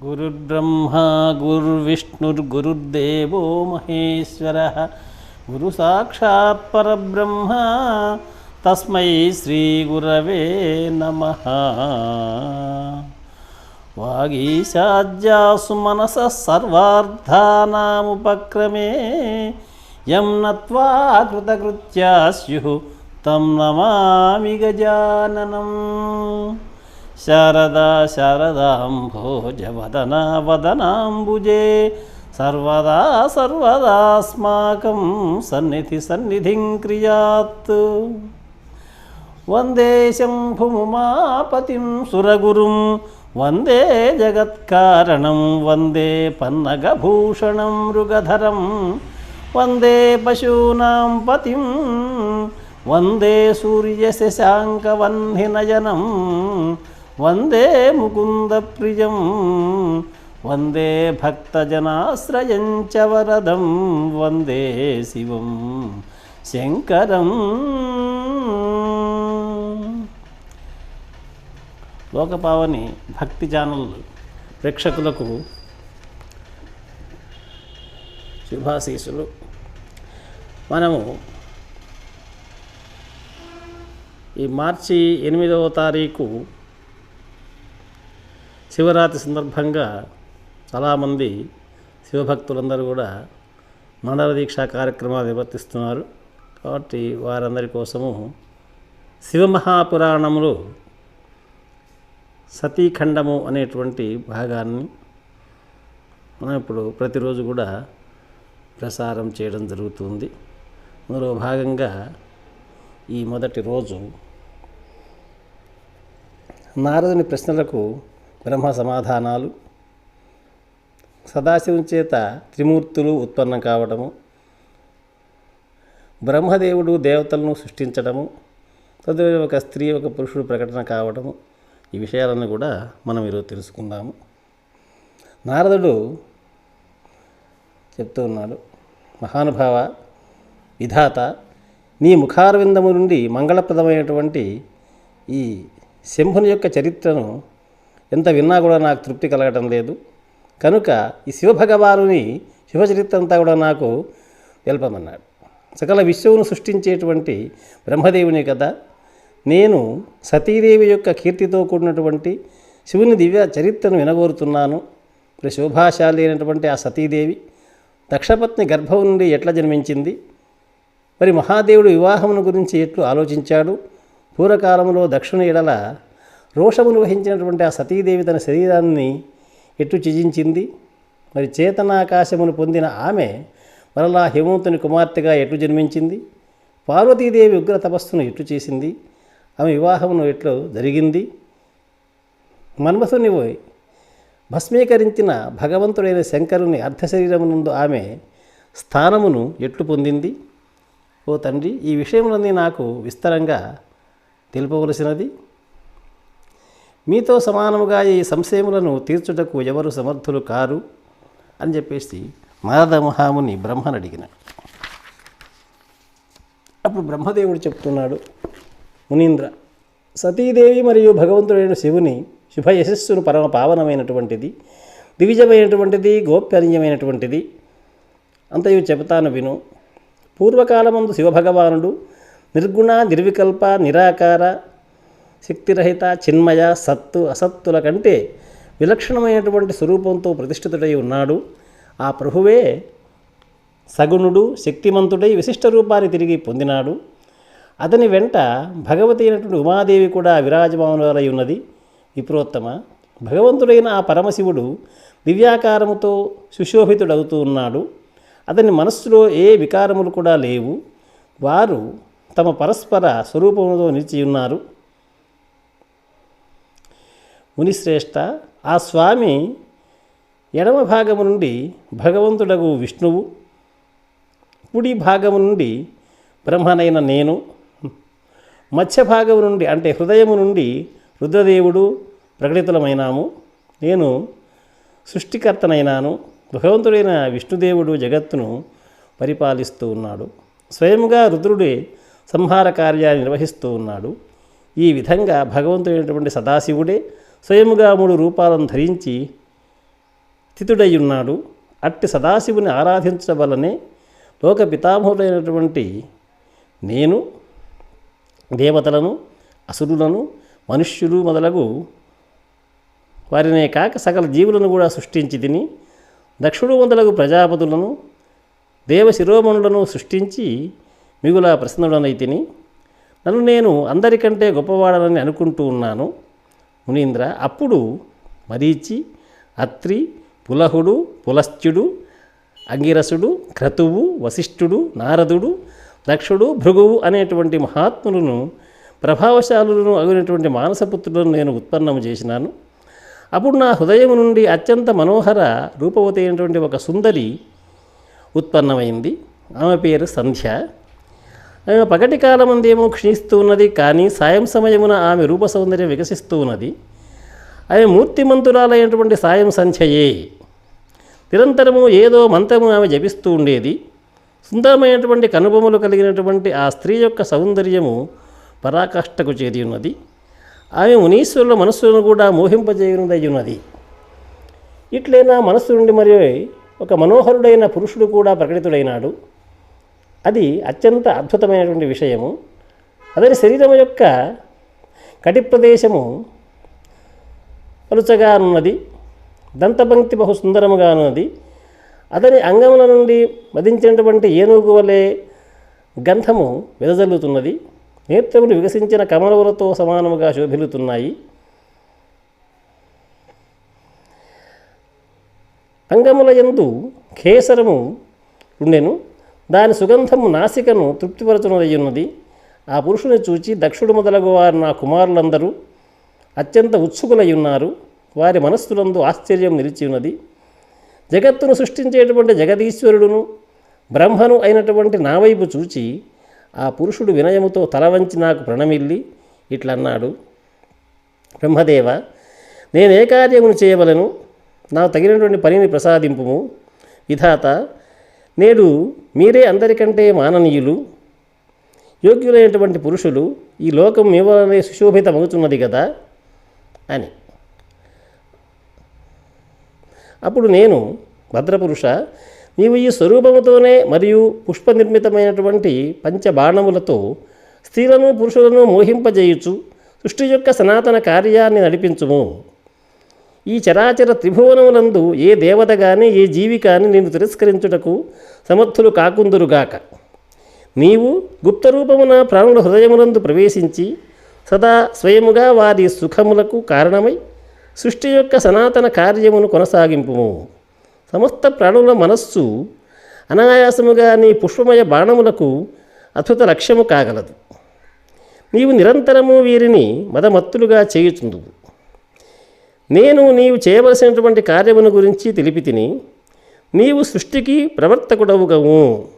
గురుర్బ్రహ్మా గురుర్విష్ణుర్గురుర్దేవో మహేశ్వర గురు సాక్షాత్ పరబ్రహ్మ తస్మై శ్రీ గురవే నమ వాగీశాద్యాసు మనస సర్వార్థానాముపక్రమే యం నత్వా కృతకృత్యా స్యు తం నమామి గజాననం శారదా శారదాంభోజవదనా వదనాంబుజే సర్వదా సర్వదాస్మాకం సన్నిధి సన్నిధిం క్రియాత్. వందే శంభుముమాపతిం సురగురుం వందే జగత్కారణం వందే పన్నగభూషణం మృగధరం వందే పశూనాం పతిం వందే సూర్యశశాంకవన్నినయనం వందే ముకుంద ప్రియం వందే భక్తజనాశ్రయం చ వరదం వందే శివం శంకరం. లోకపావని భక్తి ఛానల్ ప్రేక్షకులకు శుభాశీసులు మనము ఈ మార్చి ఎనిమిదవ తారీఖు శివరాత్రి సందర్భంగా చాలామంది శివభక్తులందరూ కూడా మండల దీక్ష కార్యక్రమాలు నిర్వర్తిస్తున్నారు. కాబట్టి వారందరి కోసము శివమహాపురాణములు సతీఖండము అనేటువంటి భాగాన్ని మనం ఇప్పుడు ప్రతిరోజు కూడా ప్రసారం చేయడం జరుగుతుంది. అందులో భాగంగా ఈ మొదటి రోజు నారదుని ప్రశ్నలకు బ్రహ్మ సమాధానాలు. సదాశివం చేత త్రిమూర్తులు ఉత్పన్నం కావడము బ్రహ్మదేవుడు దేవతలను సృష్టించడము తదుపరి ఒక స్త్రీ ఒక పురుషుడు ప్రకటన కావడము ఈ విషయాలను కూడా మనం ఈరోజు తెలుసుకుందాము. నారదుడు చెప్తూ ఉన్నాడు. మహానుభావ విధాత నీ ముఖారవిందము నుండి మంగళప్రదమైనటువంటి ఈ శంభుని యొక్క చరిత్రను ఎంత విన్నా కూడా నాకు తృప్తి కలగటం లేదు. కనుక ఈ శివభగవానుని శివచరిత్ర అంతా కూడా నాకు తెలపమన్నాడు. సకల విశ్వమును సృష్టించేటువంటి బ్రహ్మదేవుని కదా. నేను సతీదేవి యొక్క కీర్తితో కూడినటువంటి శివుని దివ్య చరిత్రను వినగోరుతున్నాను. మరి శోభాశాలి అయినటువంటి ఆ సతీదేవి దక్షపత్ని గర్భం నుండి ఎట్లా జన్మించింది? మరి మహాదేవుడు వివాహమును గురించి ఎట్లు ఆలోచించాడు? పూర్వకాలంలో దక్షిణ ఎడల రోషమును వహించినటువంటి ఆ సతీదేవి తన శరీరాన్ని ఎట్టు త్యజించింది? మరి చేతనాకాశమును పొందిన ఆమె మరలా హేమంతుని కుమార్తెగా ఎట్లు జన్మించింది? పార్వతీదేవి ఉగ్ర తపస్సును ఎట్లు చేసింది? ఆమె వివాహమును ఎట్లు జరిగింది? మన్మథుని భస్మీకరించిన భగవంతుడైన శంకరుని అర్ధశరీరమునందు ఆమె స్థానమును ఎట్లు పొందింది? ఓ తండ్రి ఈ విషయంలోని నాకు విస్తరంగా తెలుపవలసినది. మీతో సమానముగా ఈ సంశయములను తీర్చుటకు ఎవరు సమర్థులు కారు? అని చెప్పేసి నారద మహాముని బ్రహ్మను అడిగినాడు అప్పుడు బ్రహ్మదేవుడు చెప్తున్నాడు మునీంద్ర సతీదేవి మరియు భగవంతుడైన శివుని శుభ యశస్సును పరమ పావనమైనటువంటిది దివిజమైనటువంటిది గోప్యనీయమైనటువంటిది అంతయు చెబుతాను విను. పూర్వకాలమందు శివభగవానుడు నిర్గుణ నిర్వికల్ప నిరాకార శక్తిరహిత చిన్మయ సత్తు అసత్తుల కంటే విలక్షణమైనటువంటి స్వరూపంతో ప్రతిష్ఠితుడై ఉన్నాడు. ఆ ప్రభువే సగుణుడు శక్తిమంతుడై విశిష్ట రూపాన్ని తిరిగి పొందినాడు. అతని వెంట భగవతి అయినటువంటి ఉమాదేవి కూడా విరాజమానులై ఉన్నది. విప్రోత్తమ భగవంతుడైన ఆ పరమశివుడు దివ్యాకారముతో సుశోభితుడవుతూ ఉన్నాడు. అతని మనస్సులో ఏ వికారములు కూడా లేవు. వారు తమ పరస్పర స్వరూపముతో నిలిచి ఉన్నారు. మునిశ్రేష్ట ఆ స్వామి ఎడమ భాగము నుండి భగవంతుడగు విష్ణువు కుడి భాగము నుండి బ్రహ్మనైన నేను మత్స్య భాగము నుండి అంటే హృదయము నుండి రుద్రదేవుడు ప్రకటితులమైనాము. నేను సృష్టికర్తనైనాను భగవంతుడైన విష్ణుదేవుడు జగత్తును పరిపాలిస్తూ ఉన్నాడు. స్వయంగా రుద్రుడే సంహార కార్యాన్ని నిర్వహిస్తూ ఉన్నాడు. ఈ విధంగా భగవంతుడైనటువంటి సదాశివుడే స్వయముగా మూడు రూపాలను ధరించి స్థితుడై ఉన్నాడు అట్టి సదాశివుని ఆరాధించవలనే లోక పితామహుడైనటువంటి నేను దేవతలను అసురులను మనుష్యులు మొదలగు వారినే కాక సకల జీవులను కూడా సృష్టించి తిని దక్షుడు మొదలగు ప్రజాపతులను దేవ శిరోమణులను సృష్టించి మిగుల ప్రసన్నుడనైతిని నన్ను నేను అందరికంటే గొప్పవాడనని అనుకుంటూ ఉన్నాను. మునీంద్ర అప్పుడు మరీచి అత్రి పులహుడు పులశ్చుడు అంగిరసుడు క్రతువు వశిష్ఠుడు నారదుడు దక్షుడు భృగువు అనేటువంటి మహాత్ములను ప్రభావశాలులను అగినటువంటి మానసపుత్రులను నేను ఉత్పన్నము చేసినాను. అప్పుడు నా హృదయం నుండి అత్యంత మనోహర రూపవతి అయినటువంటి ఒక సుందరి ఉత్పన్నమైంది. ఆమె పేరు సంధ్య. పగటి కాలమందేమో క్షీణిస్తూ ఉన్నది కానీ సాయం సమయమున ఆమె రూప సౌందర్యం వికసిస్తూ ఉన్నది. ఆమె మూర్తిమంతురాలైనటువంటి సాయం సంచయే నిరంతరము ఏదో మంత్రము ఆమె జపిస్తూ ఉండేది. సుందరమైనటువంటి కనుబొమ్మలు కలిగినటువంటి ఆ స్త్రీ యొక్క సౌందర్యము పరాకాష్ఠకు చేరి ఉన్నది ఆమె మునీశ్వరుల మనస్సును కూడా మోహింపజేయునదై ఉన్నది. ఇట్లైనా మనస్సు నుండి మరి ఒక మనోహరుడైన పురుషుడు కూడా ప్రకటితుడైనాడు. అది అత్యంత అద్భుతమైనటువంటి విషయము. అతని శరీరం యొక్క కటి ప్రదేశము పలుచగానున్నది దంతపంక్తి బహు సుందరముగానున్నది అతని అంగముల నుండి మదించినటువంటి ఏనుగు వలె గంధము వెదజల్లుతున్నది. నేత్రములు వికసించిన కమలములతో సమానముగా శోభిల్లుతున్నాయి. అంగముల ఎందు కేసరము ఉండెను. దాని సుగంధము నాసికను తృప్తిపరచునదయ్యున్నది ఆ పురుషుని చూచి దక్షుడు మొదలగు వారు నా కుమారులందరూ అత్యంత ఉత్సుకులై ఉన్నారు వారి మనస్సులందు ఆశ్చర్యం నిలిచి ఉన్నది జగత్తును సృష్టించేటువంటి జగదీశ్వరుడును బ్రహ్మను అయినటువంటి నా వైపు చూచి ఆ పురుషుడు వినయముతో తల వంచి నాకు ప్రణమిల్లి ఇట్లన్నాడు. బ్రహ్మదేవ నేనే కార్యమును చేయవలను. నాకు తగినటువంటి పనిని ప్రసాదింపుము. విధాత నేడు మీరే అందరికంటే మాననీయులు యోగ్యులైనటువంటి పురుషులు ఈ లోకం మీ వలనే సుశోభితమవుతున్నది కదా అని. అప్పుడు నేను భద్రపురుష నీవు ఈ స్వరూపముతోనే మరియు పుష్ప నిర్మితమైనటువంటి పంచబాణములతో స్త్రీలను పురుషులను మోహింపజేయుచు సృష్టి యొక్క సనాతన కార్యాన్ని నడిపించుము. ఈ చరాచర త్రిభువనములందు ఏ దేవత కానీ ఏ జీవి కానీ నేను తిరస్కరించుటకు సమర్థులు కాకుందురుగాక. నీవు గుప్తరూపమున ప్రాణుల హృదయములందు ప్రవేశించి సదా స్వయముగా వారి సుఖములకు కారణమై సృష్టి యొక్క సనాతన కార్యమును కొనసాగింపుము. సమస్త ప్రాణుల మనస్సు అనాయాసముగా నీ పుష్పమయ బాణములకు అద్భుత లక్ష్యము కాగలదు. నీవు నిరంతరము వీరిని మదమత్తులుగా చేయుచుందువు. నేను నీవు చేయవలసినటువంటి కార్యమును గురించి తెలిపి తిని నీవు సృష్టికి ప్రవర్తకుడవుగవు.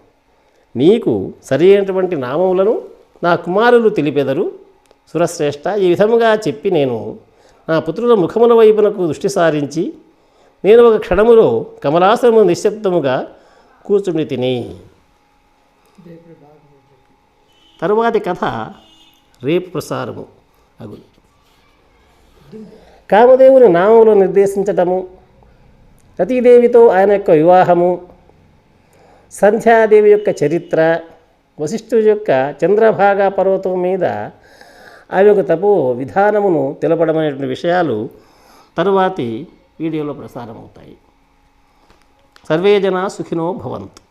నీకు సరి అయినటువంటి నామములను నా కుమారులు తెలిపెదరు. సురశ్రేష్ఠ ఈ విధముగా చెప్పి నేను నా పుత్రుల ముఖముల వైపునకు దృష్టి సారించి నేను ఒక క్షణములో కమలాసనము నిశ్శబ్దముగా కూర్చుని తిని. తరువాతి కథ రేపు ప్రసారము. అగులు కామదేవుని నామములు నిర్దేశించటము రతీదేవితో ఆయన యొక్క వివాహము సంధ్యాదేవి యొక్క చరిత్ర వశిష్ఠుడి యొక్క చంద్రభాగా పర్వతం మీద ఆమె యొక్క తపో విధానమును తెలపడమైనటువంటి విషయాలు తరువాతి వీడియోలో ప్రసారమవుతాయి. సర్వే జనా సుఖినో భవంతు.